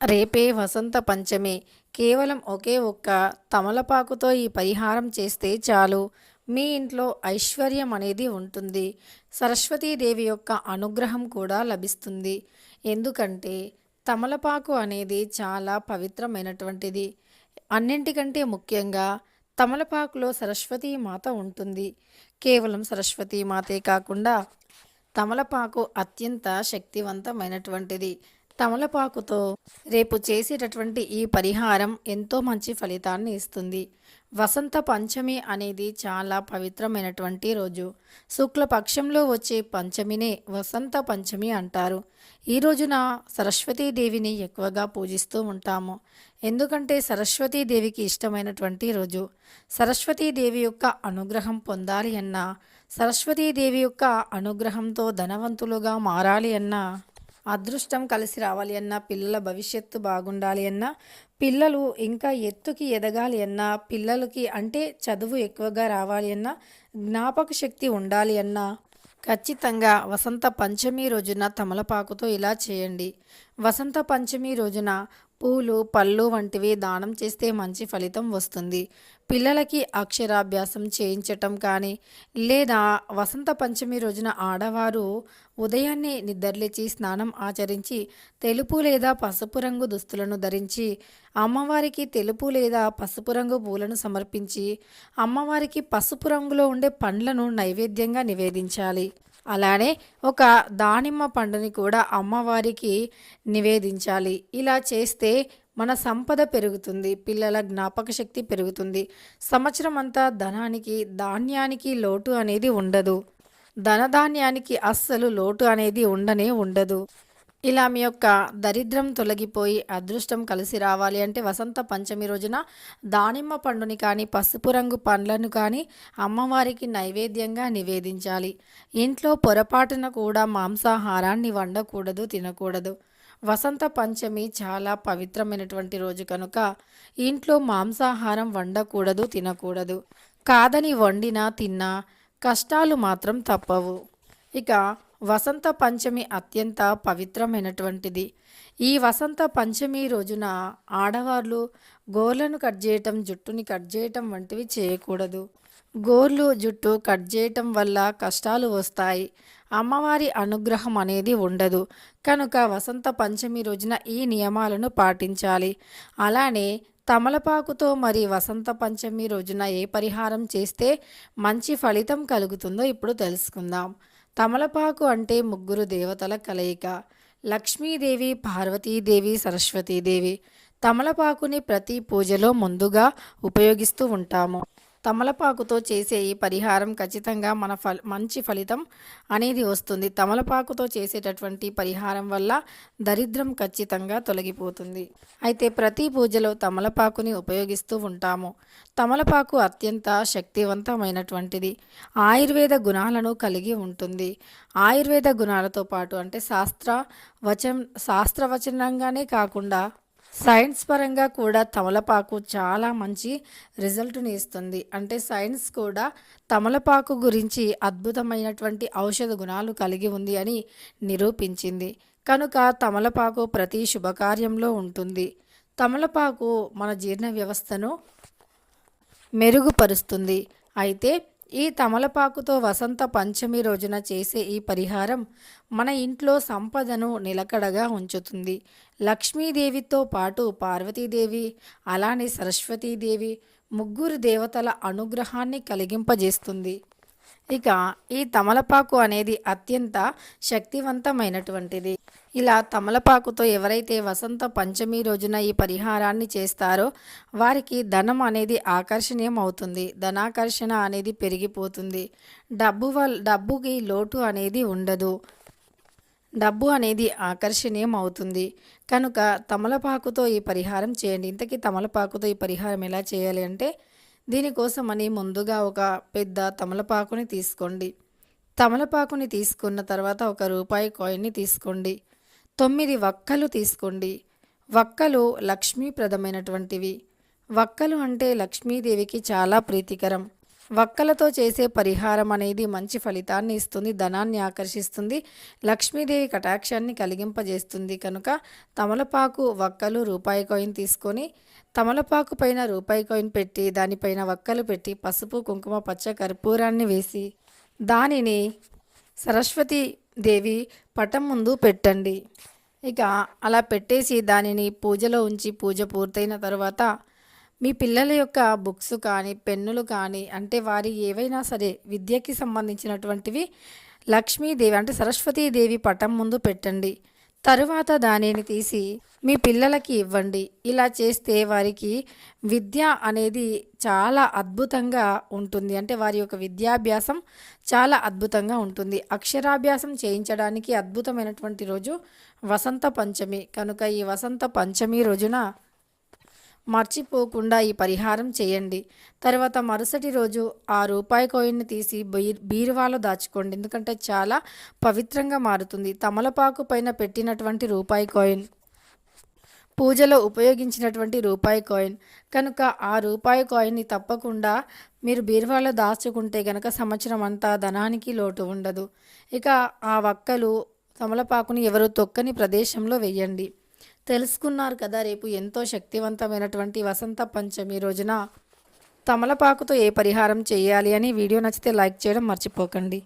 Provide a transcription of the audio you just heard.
రేపే వసంత పంచమి. కేవలం ఒకే ఒక్క తమలపాకుతో ఈ పరిహారం చేస్తే చాలు. మీ ఇంట్లో ఐశ్వర్యం అనేది ఉంటుంది. సరస్వతీదేవి యొక్క అనుగ్రహం కూడా లభిస్తుంది. ఎందుకంటే తమలపాకు అనేది చాలా పవిత్రమైనటువంటిది. అన్నింటికంటే ముఖ్యంగా తమలపాకులో సరస్వతీ మాత ఉంటుంది. కేవలం సరస్వతీ మాతే కాకుండా తమలపాకు అత్యంత శక్తివంతమైనటువంటిది. తమలపాకుతో రేపు చేసేటటువంటి ఈ పరిహారం ఎంతో మంచి ఫలితాన్ని ఇస్తుంది. వసంత పంచమి అనేది చాలా పవిత్రమైనటువంటి రోజు. శుక్లపక్షంలో వచ్చే పంచమినే వసంత పంచమి అంటారు. ఈ రోజున సరస్వతీదేవిని ఎక్కువగా పూజిస్తూ ఉంటాము. ఎందుకంటే సరస్వతీదేవికి ఇష్టమైనటువంటి రోజు. సరస్వతీదేవి యొక్క అనుగ్రహం పొందాలి అన్నా సరస్వతీదేవి యొక్క అనుగ్రహంతో ధనవంతులుగా మారాలి అన్నా అదృష్టం కలిసి రావాలి అన్నా పిల్లల భవిష్యత్తు బాగుండాలి అన్నా పిల్లలు ఇంకా ఎత్తుకి ఎదగాలి అన్నా పిల్లలకి అంటే చదువు ఎక్కువగా రావాలి అన్నా జ్ఞాపక శక్తి ఉండాలి అన్నా ఖచ్చితంగా వసంత పంచమి రోజున తమలపాకుతో ఇలా చేయండి. వసంత పంచమి రోజున పూలు పళ్ళు వంటివి దానం చేస్తే మంచి ఫలితం వస్తుంది. పిల్లలకి అక్షరాభ్యాసం చేయించటం కానీ లేదా వసంత పంచమి రోజున ఆడవారు ఉదయాన్నే నిద్రలేచి స్నానం ఆచరించి తెలుపు లేదా పసుపు రంగు దుస్తులను ధరించి అమ్మవారికి తెలుపు లేదా పసుపు రంగు పూలను సమర్పించి అమ్మవారికి పసుపు రంగులో ఉండే పండ్లను నైవేద్యంగా నివేదించాలి. అలానే ఒక దానిమ్మ పండుని కూడా అమ్మవారికి నివేదించాలి. ఇలా చేస్తే మన సంపద పెరుగుతుంది పిల్లల జ్ఞాపక శక్తి పెరుగుతుంది. సంవత్సరం అంతా ధనానికి ధాన్యానికి లోటు అనేది ఉండదు. ధనధాన్యానికి అస్సలు లోటు అనేది ఉండనే ఉండదు. ఇలా మీ యొక్క దరిద్రం తొలగిపోయి అదృష్టం కలిసి రావాలి అంటే వసంత పంచమి రోజున దానిమ్మ పండుని కానీ పసుపు రంగు పండ్లను కానీ అమ్మవారికి నైవేద్యంగా నివేదించాలి. ఇంట్లో పొరపాటున కూడా మాంసాహారాన్ని వండకూడదు తినకూడదు. వసంత పంచమి చాలా పవిత్రమైనటువంటి రోజు కనుక ఇంట్లో మాంసాహారం వండకూడదు తినకూడదు. కాదని వండినా తిన్నా కష్టాలు మాత్రం తప్పవు. ఇక వసంత పంచమి అత్యంత పవిత్రమైనటువంటిది. ఈ వసంత పంచమి రోజున ఆడవాళ్ళు గోర్లను కట్ చేయటం జుట్టుని కట్ చేయటం వంటివి చేయకూడదు. గోర్లు జుట్టు కట్ చేయటం వల్ల కష్టాలు వస్తాయి. అమ్మవారి అనుగ్రహం అనేది ఉండదు. కనుక వసంత పంచమి రోజున ఈ నియమాలను పాటించాలి. అలానే తమలపాకుతో మరి వసంత పంచమి రోజున ఏ పరిహారం చేస్తే మంచి ఫలితం కలుగుతుందో ఇప్పుడు తెలుసుకుందాం. తమలపాకు అంటే ముగ్గురు దేవతల కలయిక. లక్ష్మీదేవి పార్వతీదేవి సరస్వతీదేవి తమలపాకుని ప్రతి పూజలో ముందుగా ఉపయోగిస్తూ ఉంటాము. తమలపాకుతో చేసే ఈ పరిహారం ఖచ్చితంగా మన ఫ మంచి ఫలితం అనేది వస్తుంది. తమలపాకుతో చేసేటటువంటి పరిహారం వల్ల దరిద్రం ఖచ్చితంగా తొలగిపోతుంది. అయితే ప్రతి పూజలో తమలపాకుని ఉపయోగిస్తూ ఉంటాము. తమలపాకు అత్యంత శక్తివంతమైనటువంటిది. ఆయుర్వేద గుణాలను కలిగి ఉంటుంది. ఆయుర్వేద గుణాలతో పాటు అంటే శాస్త్ర వచం శాస్త్రవచనంగానే కాకుండా సైన్స్ పరంగా కూడా తమలపాకు చాలా మంచి రిజల్ట్ని ఇస్తుంది. అంటే సైన్స్ కూడా తమలపాకు గురించి అద్భుతమైనటువంటి ఔషధ గుణాలు కలిగి ఉంది అని నిరూపించింది. కనుక తమలపాకు ప్రతి శుభకార్యంలో ఉంటుంది. తమలపాకు మన జీర్ణ వ్యవస్థను మెరుగుపరుస్తుంది. అయితే ఈ తమలపాకుతో వసంత పంచమి రోజున చేసే ఈ పరిహారం మన ఇంట్లో సంపదను నిలకడగా ఉంచుతుంది. లక్ష్మీదేవితో పాటు పార్వతీదేవి అలానే సరస్వతీదేవి ముగ్గురు దేవతల అనుగ్రహాన్ని కలిగింపజేస్తుంది. ఇక ఈ తమలపాకు అనేది అత్యంత శక్తివంతమైనటువంటిది. ఇలా తమలపాకుతో ఎవరైతే వసంత పంచమి రోజున ఈ పరిహారాన్ని చేస్తారో వారికి ధనం అనేది ఆకర్షణీయం అవుతుంది ధనాకర్షణ అనేది పెరిగిపోతుంది. డబ్బు వల్ డబ్బుకి లోటు అనేది ఉండదు. డబ్బు అనేది ఆకర్షణీయం అవుతుంది కనుక తమలపాకుతో ఈ పరిహారం చేయండి. ఇంతకీ తమలపాకుతో ఈ పరిహారం ఎలా చేయాలి అంటే దీనికోసమని ముందుగా ఒక పెద్ద తమలపాకుని తీసుకోండి. తమలపాకుని తీసుకున్న తర్వాత ఒక రూపాయి కాయిన్ని తీసుకోండి. తొమ్మిది వక్కలు తీసుకోండి. వక్కలు లక్ష్మీప్రదమైనటువంటివి. వక్కలు అంటే లక్ష్మీదేవికి చాలా ప్రీతికరం. వక్కలతో చేసే పరిహారం అనేది మంచి ఫలితాన్ని ఇస్తుంది ధనాన్ని ఆకర్షిస్తుంది లక్ష్మీదేవి కటాక్షాన్ని కలిగింపజేస్తుంది. కనుక తమలపాకు వక్కలు రూపాయి కాయిన్ తీసుకొని తమలపాకు పైన రూపాయి కాయిన్ పెట్టి దానిపైన వక్కలు పెట్టి పసుపు కుంకుమ పచ్చ కర్పూరాన్ని వేసి దానిని సరస్వతి దేవి పటం ముందు పెట్టండి. ఇక అలా పెట్టేసి దానిని పూజలో ఉంచి పూజ పూర్తయిన తర్వాత మీ పిల్లల యొక్క బుక్స్ కానీ పెన్నులు కానీ అంటే వారి ఏవైనా సరే విద్యకి సంబంధించినటువంటివి లక్ష్మీదేవి అంటే సరస్వతీదేవి పటం ముందు పెట్టండి. తరువాత దానిని తీసి మీ పిల్లలకి ఇవ్వండి. ఇలా చేస్తే వారికి విద్య అనేది చాలా అద్భుతంగా ఉంటుంది. అంటే వారి యొక్క విద్యాభ్యాసం చాలా అద్భుతంగా ఉంటుంది. అక్షరాభ్యాసం చేయించడానికి అద్భుతమైనటువంటి రోజు వసంత పంచమి. కనుక ఈ వసంత పంచమి రోజున మర్చిపోకుండా ఈ పరిహారం చేయండి. తర్వాత మరుసటి రోజు ఆ రూపాయి కాయిన్ని తీసి బీర్ బీరువాలో దాచుకోండి. ఎందుకంటే చాలా పవిత్రంగా మారుతుంది. తమలపాకు పైన పెట్టినటువంటి రూపాయి కాయిన్ పూజలో ఉపయోగించినటువంటి రూపాయి కాయిన్ కనుక ఆ రూపాయి కాయిన్ని తప్పకుండా మీరు బీరువాలో దాచుకుంటే గనక సంవత్సరం అంతా ధనానికి లోటు ఉండదు. ఇక ఆ వక్కలు తమలపాకుని ఎవరు తొక్కని ప్రదేశంలో వెయ్యండి తెలుసుకున్నారు కదా రేపు ఎంతో శక్తివంతమైనటువంటి వసంత పంచమి రోజున తమలపాకుతో ఏ పరిహారం చేయాలి అని వీడియో నచ్చితే లైక్ చేయడం మర్చిపోకండి.